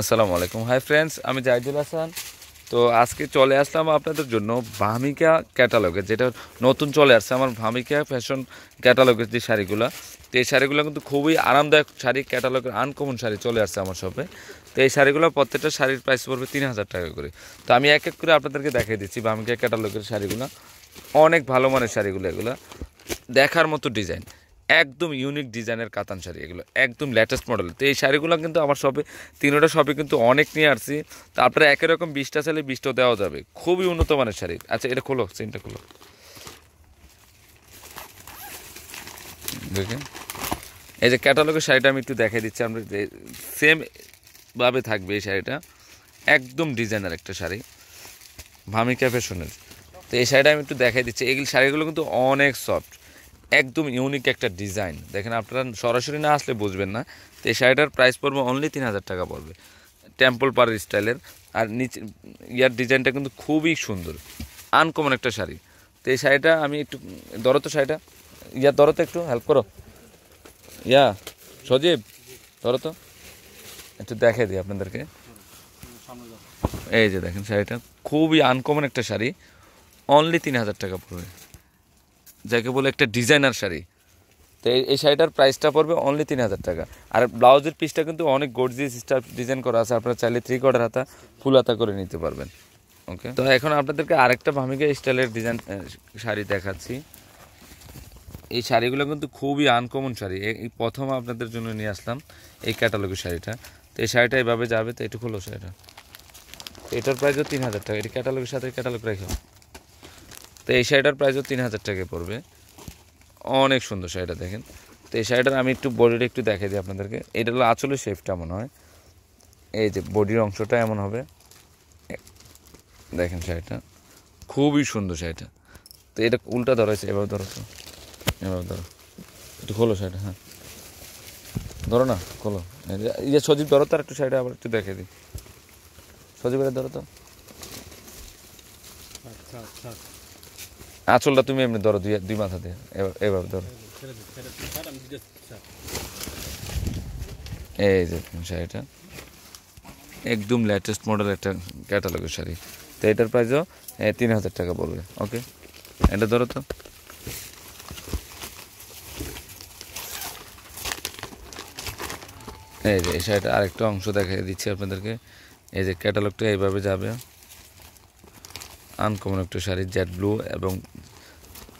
আসসালামু আলাইকুম। Hi friends আমি জাহিদুল হাসান। তো আজকে চলে আসলাম আপনাদের জন্য ভামিকা ক্যাটালগে যেটা নতুন চলে আসছে আমার ভামিকা ফ্যাশন ক্যাটালগের যে শাড়িগুলো। তো এই শাড়িগুলো কিন্তু খুবই আরামদায়ক শাড়ি ক্যাটালগের আনকমন শাড়ি চলে আসছে আমার শপে তো এই শাড়িগুলো প্রত্যেকটা শাড়ির প্রাইস পড়বে তিন হাজার টাকা করে। তো আমি এক এক করে আপনাদেরকে দেখিয়ে দিচ্ছি ভামিকা ক্যাটালগের শাড়িগুলো। অনেক ভালো মানের শাড়িগুলো এগুলো। দেখার মতো ডিজাইন একদম ইউনিক ডিজাইনের কাতান শাড়ি, এগুলো একদম লেটেস্ট মডেল তো এই শাড়িগুলো কিন্তু আমার শপে তিনোটা শপে কিন্তু অনেক নিয়ে আসছি। তারপরে একই রকম বিশটা চাইলে বিশটাও দেওয়া যাবে। খুবই উন্নত মানের শাড়ি। আচ্ছা এটা খোলো সিনটা খোলো। দেখেন। এই যে ক্যাটালগের শাড়িটা আমি একটু দেখাই দিচ্ছি, আমরা সেম ভাবে থাকবে এই শাড়িটা। একদম ডিজাইনার একটা শাড়ি। ভামিকা ফ্যাশনের তো এই শাড়িটা আমি একটু দেখাই দিচ্ছি। এগুলি শাড়িগুলো কিন্তু অনেক সফট একদম ইউনিক একটা ডিজাইন দেখেন আপনারা সরাসরি না আসলে বুঝবেন না। তো এই শাড়িটার প্রাইস পড়বে অনলি তিন হাজার টাকা পড়বে। টেম্পল পার স্টাইলের আর নিচে, ইয়ার ডিজাইনটা কিন্তু খুবই সুন্দর। আনকমন একটা শাড়ি। তো এই শাড়িটা আমি একটু, ধরো তো শাড়িটা। ইয়ার ধরো তো একটু হেল্প করো। ইয়া, সজীব, ধরো তো। একটু দেখে দিই আপনাদেরকে। এই যে দেখেন শাড়িটা। খুবই আনকমন একটা শাড়ি। অনলি তিন হাজার টাকা পড়বে। যাকে বলে একটা ডিজাইনার শাড়ি। তো এই- শাড়িটার প্রাইসটা পড়বে অনলি তিন হাজার টাকা। আর ব্লাউজের পিসটা কিন্তু অনেক গর্জিয়াস স্টার ডিজাইন করা আছে। আপনারা চাইলে থ্রি কোয়ার্টার হাতা ফুল হাতা করে নিতে পারবেন। ওকে তো এখন আপনাদেরকে আরেকটা ভামিকা স্টাইলের ডিজাইন শাড়ি দেখাচ্ছি। এই শাড়িগুলো কিন্তু খুবই আনকমন শাড়ি। এই প্রথম আপনাদের জন্য নিয়ে আসলাম এই ক্যাটালগের শাড়িটা। তো এই শাড়িটা এভাবে যাবে, তো একটু খোলো শাড়িটা। এটার প্রাইসও তিন হাজার টাকা। এটি ক্যাটালগের সাথে ক্যাটালগ রেখে তো এই শাড়িটার প্রাইসও তিন হাজার টাকা পড়বে। অনেক সুন্দর শাড়িটা দেখেন। তো এই শাড়িটার আমি একটু বডিটা একটু দেখাই দিই আপনাদেরকে। এটা হলো আঁচলের শেপটা মনে হয়। এই যে বডির অংশটা এমন হবে। দেখেন শাড়িটা। খুবই সুন্দর শাড়িটা। তো এটা উল্টা ধরো, এসে এভাবে ধরো তো। এভাবে ধরো। একটু খোলো শাড়িটা হ্যাঁ। ধরো না, খোলো। এই যে- সজীব ধরো তার একটু শাড়িটা আবার একটু দেখে দিই। সজীবের ধরো তো। আচ্ছা আচ্ছা। আঁচলটা তুমি এমনি ধরো দুই দুই মাথা দিয়ে এভাবে- ধরো। এই যে শাড়িটা। একদম লেটেস্ট মডেল একটা ক্যাটালগের শাড়ি। তো এটার প্রাইসও তিন হাজার টাকা পড়বে ওকে এটা ধরো তো। এই যে, এই শাড়িটা আরেকটা অংশ দেখাই দিচ্ছি আপনাদেরকে। এই যে ক্যাটালগটা এইভাবে যাবে। আনকমন একটা শাড়ি জেড ব্লু এবং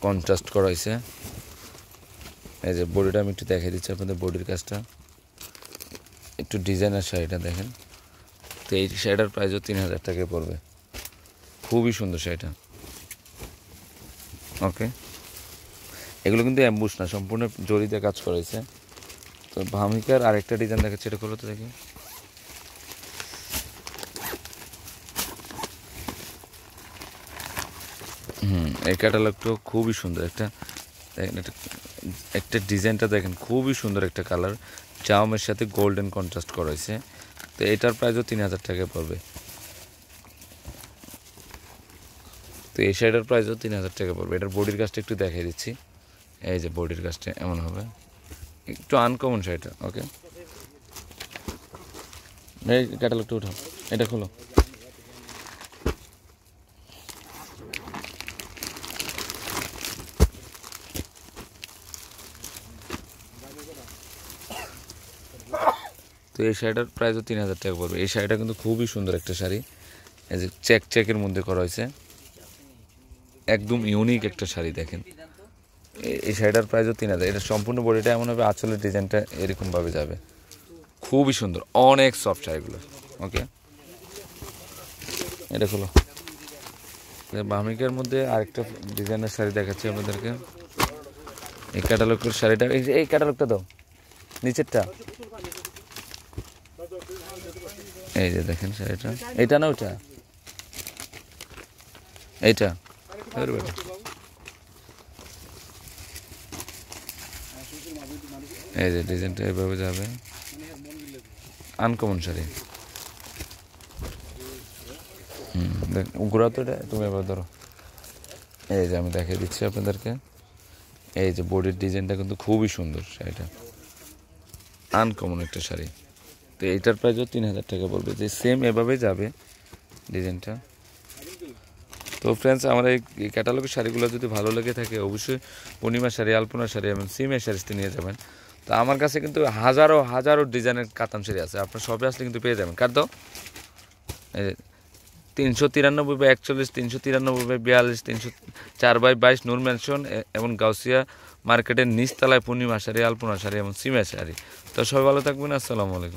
কন্ট্রাস্ট করা হয়েছে এই যে বডিটা আমি একটু দেখাই দিচ্ছি আপনাদের বডির কাজটা। একটু ডিজাইনার শাড়িটা দেখেন। তো এই শাড়িটার প্রাইসও তিন হাজার টাকায় পড়বে। খুবই সুন্দর শাড়িটা। ওকে এগুলো কিন্তু অ্যাম্বুস না, সম্পূর্ণ জরিতে কাজ করেছে তো ভামিকার আরেকটা ডিজাইন দেখাচ্ছে, এটা করো তো দেখি। হুম, এই ক্যাটালগটাও খুবই সুন্দর। একটা একটা একটা ডিজাইনটা দেখেন, খুবই সুন্দর একটা কালার জামের সাথে গোল্ডেন কন্ট্রাস্ট করা হয়েছে। তো এটার প্রাইসও তিন হাজার টাকা পড়বে। তো এই শাড়িটার প্রাইসও তিন হাজার টাকা পড়বে। এটার বডির কাজটা একটু দেখিয়ে দিচ্ছি। এই যে বডির কাজটা এমন হবে। একটু আনকমন শাড়িটা ওকে এই ক্যাটালগটা উঠাও। এটা খোলো। তো এই শাড়িটার প্রাইসও তিন হাজার টাকা পড়বে। এই শাড়িটা কিন্তু খুবই সুন্দর একটা শাড়ি। এই যে চেক চেকের মধ্যে করা হয়েছে। একদম ইউনিক একটা শাড়ি দেখেন। এই শাড়িটার প্রাইসও তিন হাজার। এটা সম্পূর্ণ বডিটা এমন হবে, আঁচলের ডিজাইনটা এরকমভাবে যাবে। খুবই সুন্দর, অনেক সফট শাড়িগুলো। ওকে এটা খোলো। বামিকের মধ্যে আরেকটা ডিজাইনের শাড়ি দেখাচ্ছি আপনাদেরকে। এই ক্যাটালগের শাড়িটা এই ক্যাটালগটা দাও। নিচেরটা। এই যে দেখেন শাড়িটা এটা। না ওটা এইটা। এই যে ডিজাইনটা এভাবে যাবে। আনকমন শাড়ি হুম, দেখ তো এটা, তুমি এবার ধরো। এই যে আমি দেখিয়ে দিচ্ছি আপনাদেরকে। এই যে বডির ডিজাইনটা কিন্তু খুবই সুন্দর শাড়িটা। আনকমন একটা শাড়ি। তো এইটার প্রাইসও তিন হাজার টাকা পড়বে যে সেম এভাবে যাবে ডিজাইনটা তো ফ্রেন্ডস আমার এই ক্যাটালগের শাড়িগুলো যদি ভালো লেগে থাকে, অবশ্যই পূর্ণিমা শাড়ি আলপনা শাড়ি এবং সিমের শাড়িতে নিয়ে যাবেন। তো আমার কাছে কিন্তু হাজারো হাজারো ডিজাইনের কাতান শাড়ি আছে। আপনার সবে আসলে কিন্তু পেয়ে যাবেন। কার দাও? তিনশো তিরানব্বই বাই একচল্লিশ, তিনশো তিরানব্বই বাই বিয়াল্লিশ, তিনশো চার বাই বাইশ নূর ম্যানশন এবং গাউসিয়া মার্কেটের নিচতলায় পূর্ণিমা শাড়ি আলপনা শাড়ি এবং সিমের শাড়ি। তো সবাই ভালো থাকবেন। আসসালামু আলাইকুম।